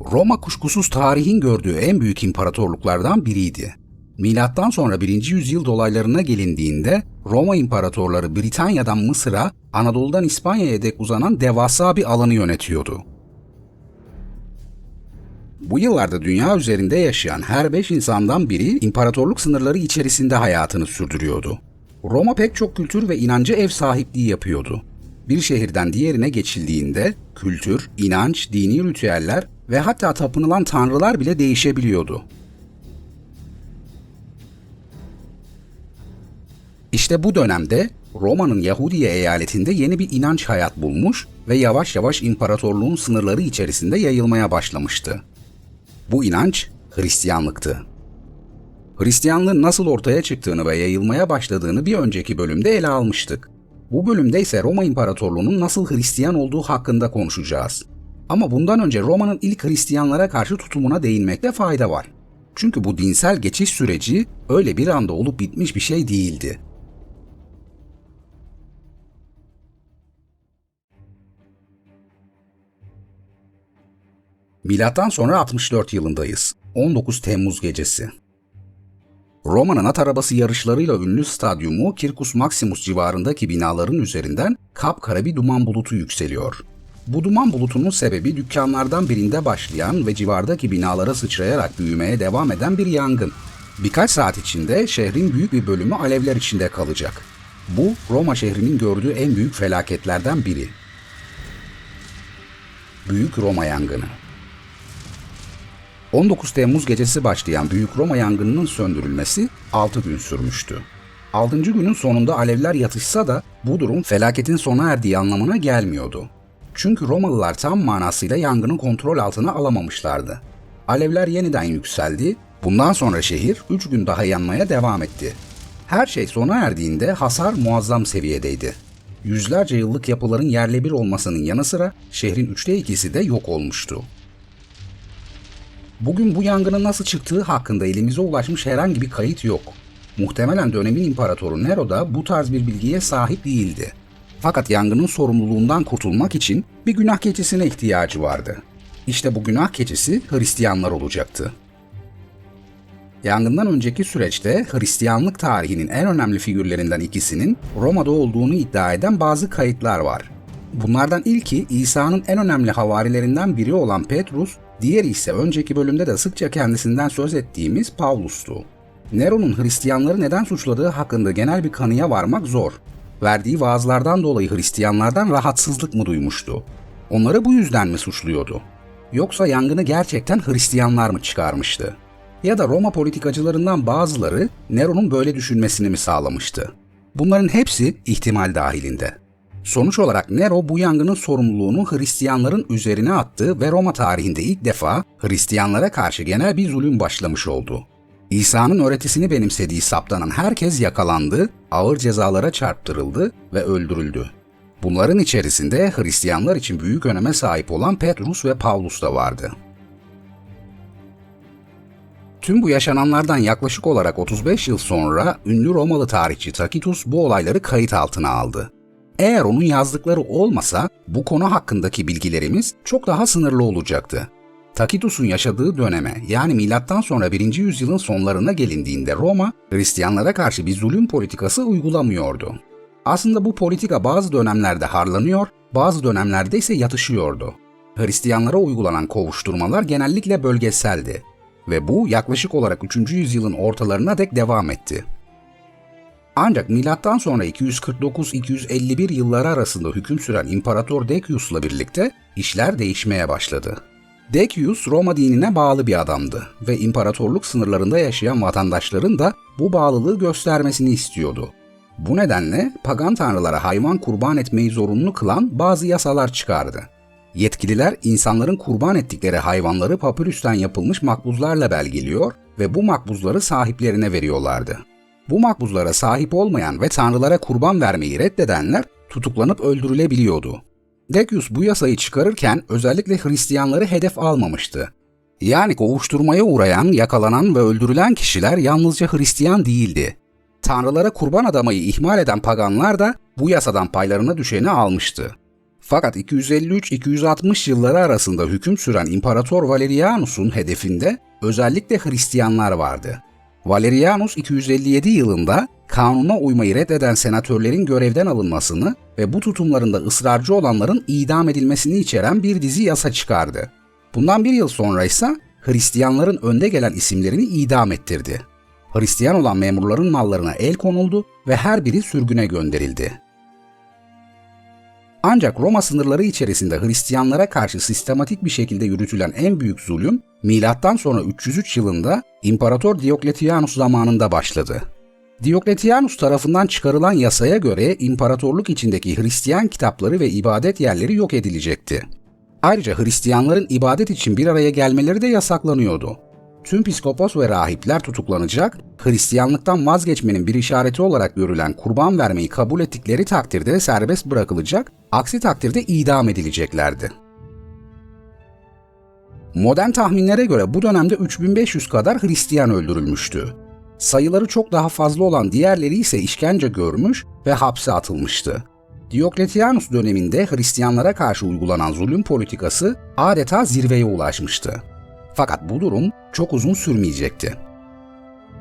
Roma kuşkusuz tarihin gördüğü en büyük imparatorluklardan biriydi. Milattan sonra 1. yüzyıl dolaylarına gelindiğinde Roma imparatorları Britanya'dan Mısır'a, Anadolu'dan İspanya'ya dek uzanan devasa bir alanı yönetiyordu. Bu yıllarda dünya üzerinde yaşayan her beş insandan biri imparatorluk sınırları içerisinde hayatını sürdürüyordu. Roma pek çok kültür ve inancı ev sahipliği yapıyordu. Bir şehirden diğerine geçildiğinde kültür, inanç, dini ritüeller ve hatta tapınılan tanrılar bile değişebiliyordu. İşte bu dönemde Roma'nın Yahudiye eyaletinde yeni bir inanç hayat bulmuş ve yavaş yavaş imparatorluğun sınırları içerisinde yayılmaya başlamıştı. Bu inanç Hristiyanlıktı. Hristiyanlığın nasıl ortaya çıktığını ve yayılmaya başladığını bir önceki bölümde ele almıştık. Bu bölümde ise Roma İmparatorluğu'nun nasıl Hristiyan olduğu hakkında konuşacağız. Ama bundan önce Roma'nın ilk Hristiyanlara karşı tutumuna değinmekte fayda var. Çünkü bu dinsel geçiş süreci öyle bir anda olup bitmiş bir şey değildi. Milattan sonra 64 yılındayız. 19 Temmuz gecesi. Roma'nın at arabası yarışlarıyla ünlü stadyumu Circus Maximus civarındaki binaların üzerinden kapkara bir duman bulutu yükseliyor. Bu duman bulutunun sebebi dükkanlardan birinde başlayan ve civardaki binalara sıçrayarak büyümeye devam eden bir yangın. Birkaç saat içinde şehrin büyük bir bölümü alevler içinde kalacak. Bu Roma şehrinin gördüğü en büyük felaketlerden biri. Büyük Roma yangını. 19 Temmuz gecesi başlayan Büyük Roma yangınının söndürülmesi 6 gün sürmüştü. 6. günün sonunda alevler yatışsa da bu durum felaketin sona erdiği anlamına gelmiyordu. Çünkü Romalılar tam manasıyla yangının kontrol altına alamamışlardı. Alevler yeniden yükseldi, bundan sonra şehir 3 gün daha yanmaya devam etti. Her şey sona erdiğinde hasar muazzam seviyedeydi. Yüzlerce yıllık yapıların yerle bir olmasının yanı sıra şehrin üçte ikisi de yok olmuştu. Bugün bu yangının nasıl çıktığı hakkında elimize ulaşmış herhangi bir kayıt yok. Muhtemelen dönemin imparatoru Nero da bu tarz bir bilgiye sahip değildi. Fakat yangının sorumluluğundan kurtulmak için bir günah keçisine ihtiyacı vardı. İşte bu günah keçisi Hristiyanlar olacaktı. Yangından önceki süreçte Hristiyanlık tarihinin en önemli figürlerinden ikisinin Roma'da olduğunu iddia eden bazı kayıtlar var. Bunlardan ilki İsa'nın en önemli havarilerinden biri olan Petrus, diğeri ise önceki bölümde de sıkça kendisinden söz ettiğimiz Pavlus'tu. Nero'nun Hristiyanları neden suçladığı hakkında genel bir kanıya varmak zor. Verdiği vaazlardan dolayı Hristiyanlardan rahatsızlık mı duymuştu? Onları bu yüzden mi suçluyordu? Yoksa yangını gerçekten Hristiyanlar mı çıkarmıştı? Ya da Roma politikacılarından bazıları Nero'nun böyle düşünmesini mi sağlamıştı? Bunların hepsi ihtimal dahilinde. Sonuç olarak Nero bu yangının sorumluluğunu Hristiyanların üzerine attı ve Roma tarihinde ilk defa Hristiyanlara karşı genel bir zulüm başlamış oldu. İsa'nın öğretisini benimsediği saptanan herkes yakalandı, ağır cezalara çarptırıldı ve öldürüldü. Bunların içerisinde Hristiyanlar için büyük öneme sahip olan Petrus ve Paulus da vardı. Tüm bu yaşananlardan yaklaşık olarak 35 yıl sonra ünlü Romalı tarihçi Tacitus bu olayları kayıt altına aldı. Eğer onun yazdıkları olmasa bu konu hakkındaki bilgilerimiz çok daha sınırlı olacaktı. Tacitus'un yaşadığı döneme yani milattan sonra 1. yüzyılın sonlarına gelindiğinde Roma Hristiyanlara karşı bir zulüm politikası uygulamıyordu. Aslında bu politika bazı dönemlerde harlanıyor, bazı dönemlerde ise yatışıyordu. Hristiyanlara uygulanan kovuşturmalar genellikle bölgeseldi ve bu yaklaşık olarak 3. yüzyılın ortalarına dek devam etti. Ancak milattan sonra 249-251 yılları arasında hüküm süren İmparator Decius'la birlikte işler değişmeye başladı. Decius Roma dinine bağlı bir adamdı ve imparatorluk sınırlarında yaşayan vatandaşların da bu bağlılığı göstermesini istiyordu. Bu nedenle pagan tanrılara hayvan kurban etmeyi zorunlu kılan bazı yasalar çıkardı. Yetkililer insanların kurban ettikleri hayvanları papürüsten yapılmış makbuzlarla belgeliyor ve bu makbuzları sahiplerine veriyorlardı. Bu makbuzlara sahip olmayan ve tanrılara kurban vermeyi reddedenler tutuklanıp öldürülebiliyordu. Decius bu yasayı çıkarırken özellikle Hristiyanları hedef almamıştı. Yani kovuşturmaya uğrayan, yakalanan ve öldürülen kişiler yalnızca Hristiyan değildi. Tanrılara kurban adamayı ihmal eden paganlar da bu yasadan paylarına düşeni almıştı. Fakat 253-260 yılları arasında hüküm süren İmparator Valerianus'un hedefinde özellikle Hristiyanlar vardı. Valerianus 257 yılında kanuna uymayı reddeden senatörlerin görevden alınmasını ve bu tutumlarında ısrarcı olanların idam edilmesini içeren bir dizi yasa çıkardı. Bundan bir yıl sonra ise Hristiyanların önde gelen isimlerini idam ettirdi. Hristiyan olan memurların mallarına el konuldu ve her biri sürgüne gönderildi. Ancak Roma sınırları içerisinde Hristiyanlara karşı sistematik bir şekilde yürütülen en büyük zulüm, milattan sonra 303 yılında İmparator Diokletianus zamanında başladı. Diokletianus tarafından çıkarılan yasaya göre imparatorluk içindeki Hristiyan kitapları ve ibadet yerleri yok edilecekti. Ayrıca Hristiyanların ibadet için bir araya gelmeleri de yasaklanıyordu. Tüm piskopos ve rahipler tutuklanacak, Hristiyanlıktan vazgeçmenin bir işareti olarak görülen kurban vermeyi kabul ettikleri takdirde serbest bırakılacak, aksi takdirde idam edileceklerdi. Modern tahminlere göre bu dönemde 3500 kadar Hristiyan öldürülmüştü. Sayıları çok daha fazla olan diğerleri ise işkence görmüş ve hapse atılmıştı. Diokletianus döneminde Hristiyanlara karşı uygulanan zulüm politikası adeta zirveye ulaşmıştı. Fakat bu durum çok uzun sürmeyecekti.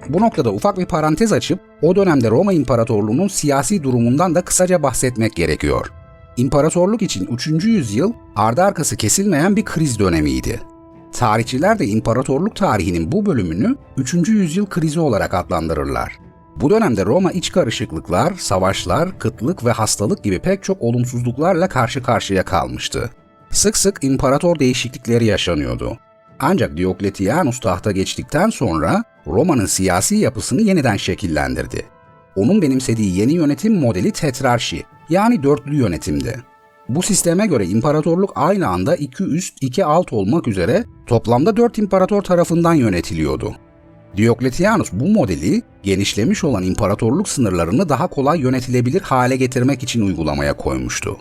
Bu noktada ufak bir parantez açıp o dönemde Roma İmparatorluğu'nun siyasi durumundan da kısaca bahsetmek gerekiyor. İmparatorluk için 3. yüzyıl ardı arkası kesilmeyen bir kriz dönemiydi. Tarihçiler de imparatorluk tarihinin bu bölümünü 3. yüzyıl krizi olarak adlandırırlar. Bu dönemde Roma iç karışıklıklar, savaşlar, kıtlık ve hastalık gibi pek çok olumsuzluklarla karşı karşıya kalmıştı. Sık sık imparator değişiklikleri yaşanıyordu. Ancak Diokletianus tahta geçtikten sonra Roma'nın siyasi yapısını yeniden şekillendirdi. Onun benimsediği yeni yönetim modeli tetrarşi yani dörtlü yönetimdi. Bu sisteme göre imparatorluk aynı anda iki üst iki alt olmak üzere toplamda dört imparator tarafından yönetiliyordu. Diokletianus bu modeli genişlemiş olan imparatorluk sınırlarını daha kolay yönetilebilir hale getirmek için uygulamaya koymuştu.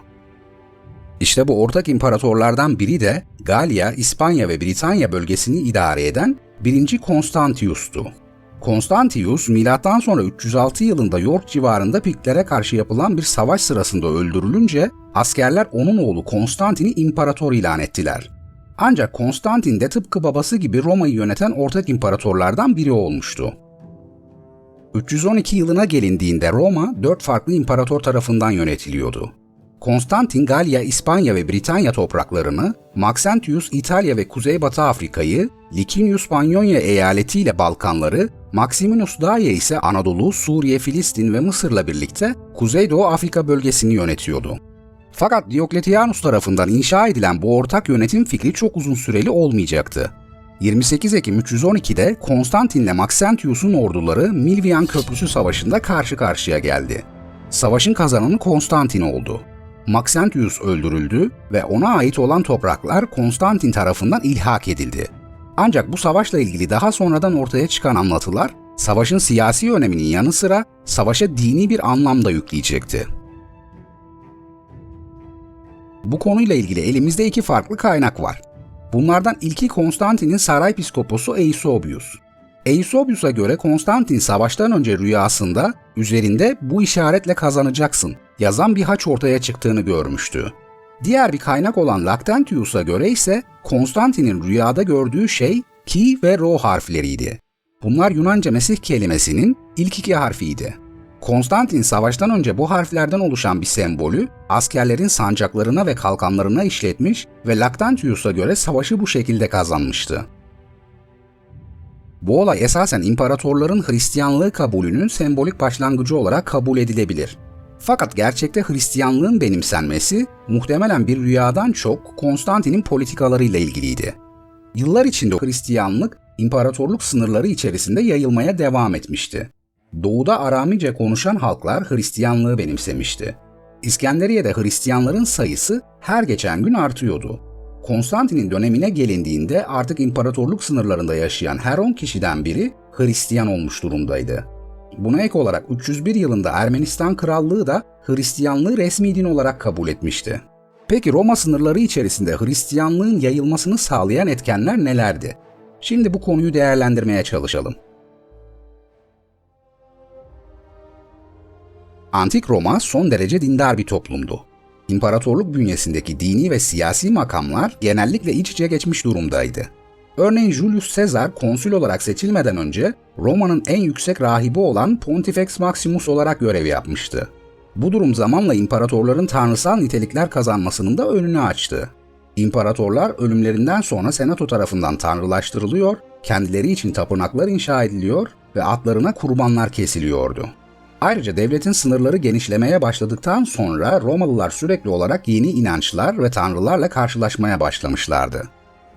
İşte bu ortak imparatorlardan biri de Galya, İspanya ve Britanya bölgesini idare eden 1. Konstantius'tu. Konstantius, milattan sonra 306 yılında York civarında Piktlere karşı yapılan bir savaş sırasında öldürülünce askerler onun oğlu Konstantin'i imparator ilan ettiler. Ancak Konstantin de tıpkı babası gibi Roma'yı yöneten ortak imparatorlardan biri olmuştu. 312 yılına gelindiğinde Roma dört farklı imparator tarafından yönetiliyordu. Konstantin Galya, İspanya ve Britanya topraklarını, Maxentius İtalya ve Kuzeybatı Afrika'yı, Licinius Pannonia eyaleti ile Balkanları, Maximinus Daye ise Anadolu, Suriye, Filistin ve Mısır'la birlikte Kuzeydoğu Afrika bölgesini yönetiyordu. Fakat Diokletianus tarafından inşa edilen bu ortak yönetim fikri çok uzun süreli olmayacaktı. 28 Ekim 312'de Konstantin ile Maxentius'un orduları Milvian Köprüsü Savaşı'nda karşı karşıya geldi. Savaşın kazananı Konstantin oldu. Maxentius öldürüldü ve ona ait olan topraklar Konstantin tarafından ilhak edildi. Ancak bu savaşla ilgili daha sonradan ortaya çıkan anlatılar, savaşın siyasi öneminin yanı sıra savaşa dini bir anlam da yükleyecekti. Bu konuyla ilgili elimizde iki farklı kaynak var. Bunlardan ilki Konstantin'in saray piskoposu Eusebius. Eusebius'a göre Konstantin savaştan önce rüyasında üzerinde bu işaretle kazanacaksın yazan bir haç ortaya çıktığını görmüştü. Diğer bir kaynak olan Lactantius'a göre ise Konstantin'in rüyada gördüğü şey ki ve ro harfleriydi. Bunlar Yunanca Mesih kelimesinin ilk iki harfiydi. Konstantin savaştan önce bu harflerden oluşan bir sembolü askerlerin sancaklarına ve kalkanlarına işletmiş ve Lactantius'a göre savaşı bu şekilde kazanmıştı. Bu olay esasen imparatorların Hristiyanlığı kabulünün sembolik başlangıcı olarak kabul edilebilir. Fakat gerçekte Hristiyanlığın benimsenmesi muhtemelen bir rüyadan çok Konstantin'in politikalarıyla ilgiliydi. Yıllar içinde Hristiyanlık imparatorluk sınırları içerisinde yayılmaya devam etmişti. Doğuda Aramice konuşan halklar Hristiyanlığı benimsemişti. İskenderiye'de Hristiyanların sayısı her geçen gün artıyordu. Konstantin'in dönemine gelindiğinde artık imparatorluk sınırlarında yaşayan her 10 kişiden biri Hristiyan olmuş durumdaydı. Buna ek olarak 301 yılında Ermenistan Krallığı da Hristiyanlığı resmi din olarak kabul etmişti. Peki Roma sınırları içerisinde Hristiyanlığın yayılmasını sağlayan etkenler nelerdi? Şimdi bu konuyu değerlendirmeye çalışalım. Antik Roma son derece dindar bir toplumdu. İmparatorluk bünyesindeki dini ve siyasi makamlar genellikle iç içe geçmiş durumdaydı. Örneğin Julius Caesar konsül olarak seçilmeden önce Roma'nın en yüksek rahibi olan Pontifex Maximus olarak görev yapmıştı. Bu durum zamanla imparatorların tanrısal nitelikler kazanmasının da önünü açtı. İmparatorlar ölümlerinden sonra senato tarafından tanrılaştırılıyor, kendileri için tapınaklar inşa ediliyor ve atlarına kurbanlar kesiliyordu. Ayrıca devletin sınırları genişlemeye başladıktan sonra Romalılar sürekli olarak yeni inançlar ve tanrılarla karşılaşmaya başlamışlardı.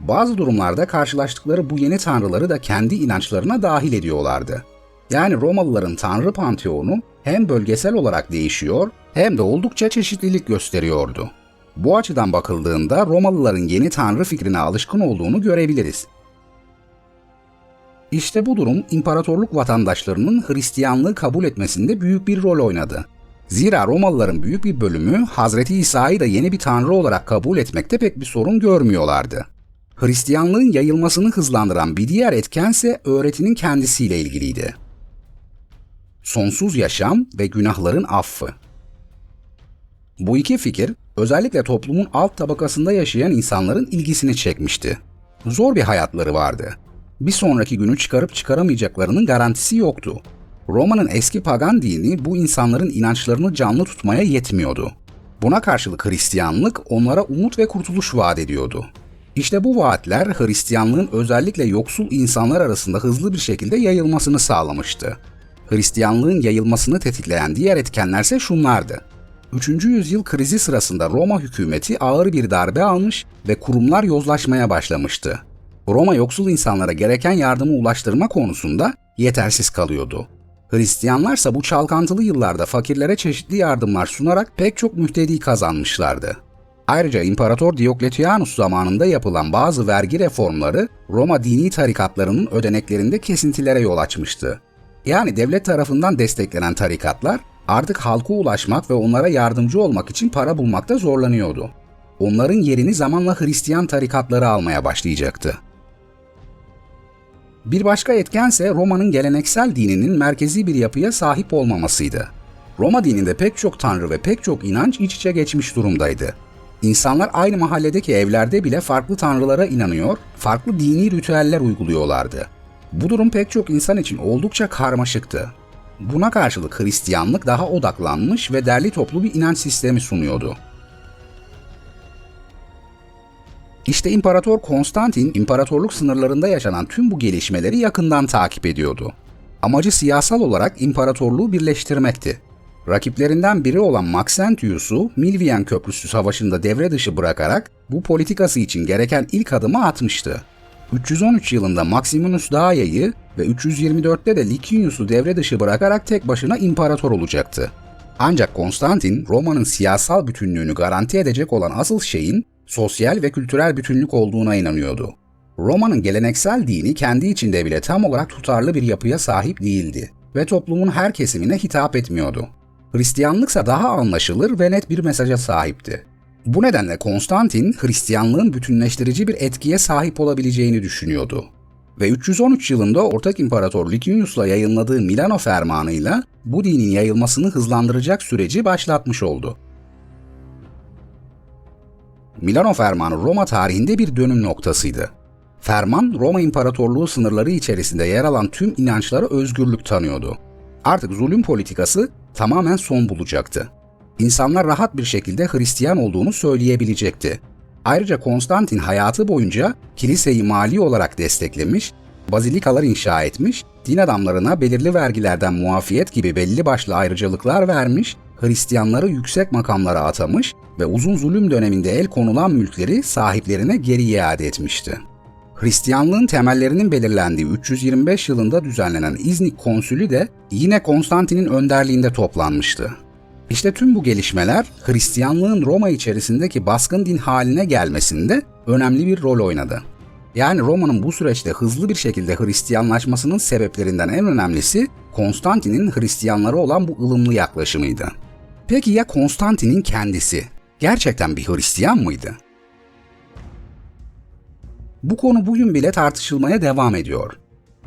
Bazı durumlarda karşılaştıkları bu yeni tanrıları da kendi inançlarına dahil ediyorlardı. Yani Romalıların tanrı panteonu hem bölgesel olarak değişiyor hem de oldukça çeşitlilik gösteriyordu. Bu açıdan bakıldığında Romalıların yeni tanrı fikrine alışkın olduğunu görebiliriz. İşte bu durum imparatorluk vatandaşlarının Hristiyanlığı kabul etmesinde büyük bir rol oynadı. Zira Romalıların büyük bir bölümü Hazreti İsa'yı da yeni bir tanrı olarak kabul etmekte pek bir sorun görmüyorlardı. Hristiyanlığın yayılmasını hızlandıran bir diğer etkense öğretinin kendisiyle ilgiliydi. Sonsuz yaşam ve günahların affı. Bu iki fikir özellikle toplumun alt tabakasında yaşayan insanların ilgisini çekmişti. Zor bir hayatları vardı. Bir sonraki günü çıkarıp çıkaramayacaklarının garantisi yoktu. Roma'nın eski pagan dini bu insanların inançlarını canlı tutmaya yetmiyordu. Buna karşılık Hristiyanlık onlara umut ve kurtuluş vaat ediyordu. İşte bu vaatler Hristiyanlığın özellikle yoksul insanlar arasında hızlı bir şekilde yayılmasını sağlamıştı. Hristiyanlığın yayılmasını tetikleyen diğer etkenlerse şunlardı. 3. yüzyıl krizi sırasında Roma hükümeti ağır bir darbe almış ve kurumlar yozlaşmaya başlamıştı. Roma yoksul insanlara gereken yardımı ulaştırma konusunda yetersiz kalıyordu. Hristiyanlarsa bu çalkantılı yıllarda fakirlere çeşitli yardımlar sunarak pek çok müftedi kazanmışlardı. Ayrıca İmparator Diokletianus zamanında yapılan bazı vergi reformları Roma dini tarikatlarının ödeneklerinde kesintilere yol açmıştı. Yani devlet tarafından desteklenen tarikatlar artık halka ulaşmak ve onlara yardımcı olmak için para bulmakta zorlanıyordu. Onların yerini zamanla Hristiyan tarikatları almaya başlayacaktı. Bir başka etkense Roma'nın geleneksel dininin merkezi bir yapıya sahip olmamasıydı. Roma dininde pek çok tanrı ve pek çok inanç iç içe geçmiş durumdaydı. İnsanlar aynı mahalledeki evlerde bile farklı tanrılara inanıyor, farklı dini ritüeller uyguluyorlardı. Bu durum pek çok insan için oldukça karmaşıktı. Buna karşılık Hristiyanlık daha odaklanmış ve derli toplu bir inanç sistemi sunuyordu. İşte İmparator Konstantin, imparatorluk sınırlarında yaşanan tüm bu gelişmeleri yakından takip ediyordu. Amacı siyasal olarak imparatorluğu birleştirmekti. Rakiplerinden biri olan Maxentius'u Milvian Köprüsü Savaşı'nda devre dışı bırakarak bu politikası için gereken ilk adımı atmıştı. 313 yılında Maximinus Daia'yı ve 324'te de Licinius'u devre dışı bırakarak tek başına imparator olacaktı. Ancak Konstantin, Roma'nın siyasal bütünlüğünü garanti edecek olan asıl şeyin sosyal ve kültürel bütünlük olduğuna inanıyordu. Roma'nın geleneksel dini kendi içinde bile tam olarak tutarlı bir yapıya sahip değildi ve toplumun her kesimine hitap etmiyordu. Hristiyanlıksa daha anlaşılır ve net bir mesaja sahipti. Bu nedenle Konstantin, Hristiyanlığın bütünleştirici bir etkiye sahip olabileceğini düşünüyordu. Ve 313 yılında Ortak İmparator Licinius'la yayınladığı Milano Fermanı'yla bu dinin yayılmasını hızlandıracak süreci başlatmış oldu. Milano Fermanı Roma tarihinde bir dönüm noktasıydı. Ferman, Roma İmparatorluğu sınırları içerisinde yer alan tüm inançlara özgürlük tanıyordu. Artık zulüm politikası tamamen son bulacaktı. İnsanlar rahat bir şekilde Hristiyan olduğunu söyleyebilecekti. Ayrıca Konstantin hayatı boyunca kiliseyi mali olarak desteklemiş, bazilikalar inşa etmiş, din adamlarına belirli vergilerden muafiyet gibi belli başlı ayrıcalıklar vermiş, Hristiyanları yüksek makamlara atamış ve uzun zulüm döneminde el konulan mülkleri sahiplerine geri iade etmişti. Hristiyanlığın temellerinin belirlendiği 325 yılında düzenlenen İznik Konsülü de yine Konstantin'in önderliğinde toplanmıştı. İşte tüm bu gelişmeler Hristiyanlığın Roma içerisindeki baskın din haline gelmesinde önemli bir rol oynadı. Yani Roma'nın bu süreçte hızlı bir şekilde Hristiyanlaşmasının sebeplerinden en önemlisi Konstantin'in Hristiyanlara olan bu ılımlı yaklaşımıydı. Peki ya Konstantin'in kendisi gerçekten bir Hristiyan mıydı? Bu konu bugün bile tartışılmaya devam ediyor.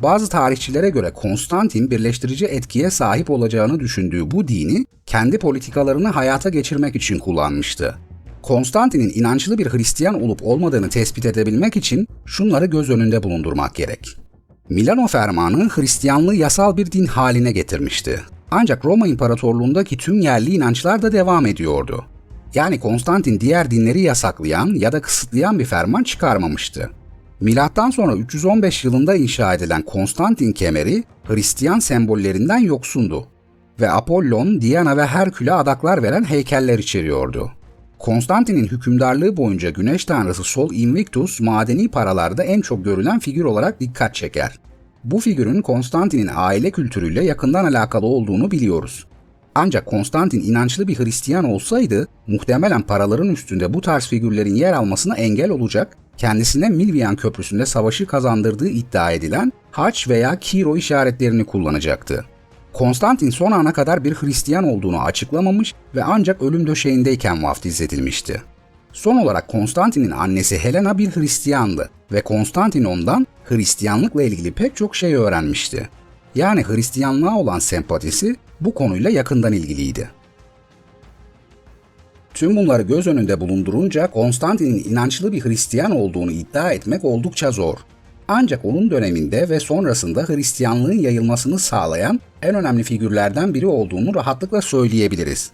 Bazı tarihçilere göre Konstantin birleştirici etkiye sahip olacağını düşündüğü bu dini kendi politikalarını hayata geçirmek için kullanmıştı. Konstantin'in inançlı bir Hristiyan olup olmadığını tespit edebilmek için şunları göz önünde bulundurmak gerek. Milano Fermanı Hristiyanlığı yasal bir din haline getirmişti. Ancak Roma İmparatorluğundaki tüm yerli inançlar da devam ediyordu. Yani Konstantin diğer dinleri yasaklayan ya da kısıtlayan bir ferman çıkarmamıştı. Milattan sonra 315 yılında inşa edilen Konstantin kemeri Hristiyan sembollerinden yoksundu ve Apollon, Diana ve Herkül'e adaklar veren heykeller içeriyordu. Konstantin'in hükümdarlığı boyunca güneş tanrısı Sol Invictus madeni paralarda en çok görülen figür olarak dikkat çeker. Bu figürün Konstantin'in aile kültürüyle yakından alakalı olduğunu biliyoruz. Ancak Konstantin inançlı bir Hristiyan olsaydı muhtemelen paraların üstünde bu tarz figürlerin yer almasına engel olacak, kendisine Milvian Köprüsü'nde savaşı kazandırdığı iddia edilen haç veya kiro işaretlerini kullanacaktı. Konstantin son ana kadar bir Hristiyan olduğunu açıklamamış ve ancak ölüm döşeğindeyken vaftiz edilmişti. Son olarak Konstantin'in annesi Helena bir Hristiyandı ve Konstantin ondan Hristiyanlıkla ilgili pek çok şey öğrenmişti. Yani Hristiyanlığa olan sempatisi bu konuyla yakından ilgiliydi. Tüm bunları göz önünde bulundurunca Konstantin'in inançlı bir Hristiyan olduğunu iddia etmek oldukça zor. Ancak onun döneminde ve sonrasında Hristiyanlığın yayılmasını sağlayan en önemli figürlerden biri olduğunu rahatlıkla söyleyebiliriz.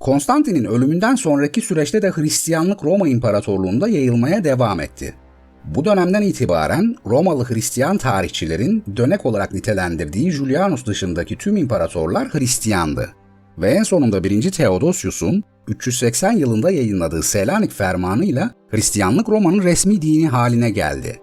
Konstantin'in ölümünden sonraki süreçte de Hristiyanlık Roma İmparatorluğu'nda yayılmaya devam etti. Bu dönemden itibaren Romalı Hristiyan tarihçilerin dönek olarak nitelendirdiği Julianus dışındaki tüm imparatorlar Hristiyandı. Ve en sonunda 1. Theodosius'un 380 yılında yayınladığı Selanik fermanıyla Hristiyanlık Roma'nın resmi dini haline geldi.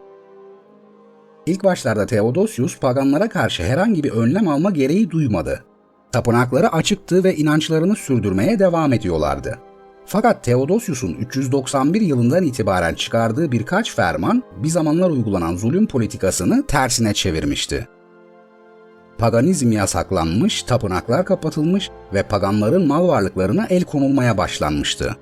İlk başlarda Theodosius paganlara karşı herhangi bir önlem alma gereği duymadı. Tapınakları açıktı ve inançlarını sürdürmeye devam ediyorlardı. Fakat Theodosius'un 391 yılından itibaren çıkardığı birkaç ferman bir zamanlar uygulanan zulüm politikasını tersine çevirmişti. Paganizm yasaklanmış, tapınaklar kapatılmış ve paganların mal varlıklarına el konulmaya başlanmıştı.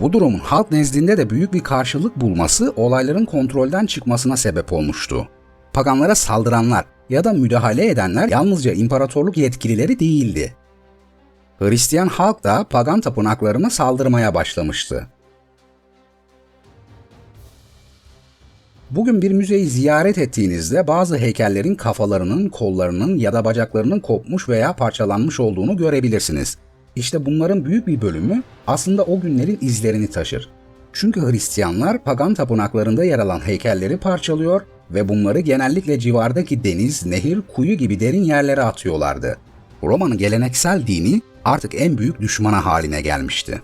Bu durumun halk nezdinde de büyük bir karşılık bulması olayların kontrolden çıkmasına sebep olmuştu. Paganlara saldıranlar ya da müdahale edenler yalnızca imparatorluk yetkilileri değildi. Hristiyan halk da pagan tapınaklarına saldırmaya başlamıştı. Bugün bir müzeyi ziyaret ettiğinizde bazı heykellerin kafalarının, kollarının ya da bacaklarının kopmuş veya parçalanmış olduğunu görebilirsiniz. İşte bunların büyük bir bölümü aslında o günlerin izlerini taşır. Çünkü Hristiyanlar pagan tapınaklarında yer alan heykelleri parçalıyor ve bunları genellikle civardaki deniz, nehir, kuyu gibi derin yerlere atıyorlardı. Roma'nın geleneksel dini artık en büyük düşmana haline gelmişti.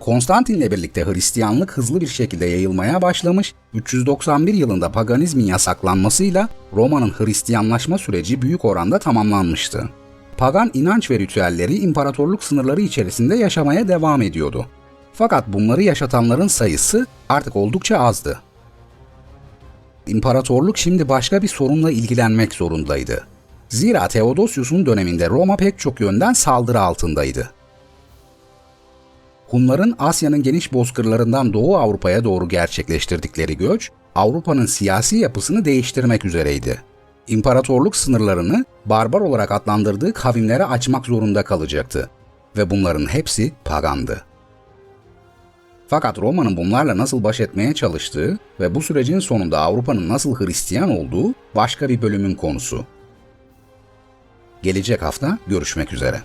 Konstantin'le birlikte Hristiyanlık hızlı bir şekilde yayılmaya başlamış, 391 yılında paganizmin yasaklanmasıyla Roma'nın Hristiyanlaşma süreci büyük oranda tamamlanmıştı. Pagan inanç ve ritüelleri imparatorluk sınırları içerisinde yaşamaya devam ediyordu. Fakat bunları yaşatanların sayısı artık oldukça azdı. İmparatorluk şimdi başka bir sorunla ilgilenmek zorundaydı. Zira Theodosius'un döneminde Roma pek çok yönden saldırı altındaydı. Hunların Asya'nın geniş bozkırlarından Doğu Avrupa'ya doğru gerçekleştirdikleri göç, Avrupa'nın siyasi yapısını değiştirmek üzereydi. İmparatorluk sınırlarını barbar olarak adlandırdığı kavimlere açmak zorunda kalacaktı ve bunların hepsi pagandı. Fakat Roma'nın bunlarla nasıl baş etmeye çalıştığı ve bu sürecin sonunda Avrupa'nın nasıl Hristiyan olduğu başka bir bölümün konusu. Gelecek hafta görüşmek üzere.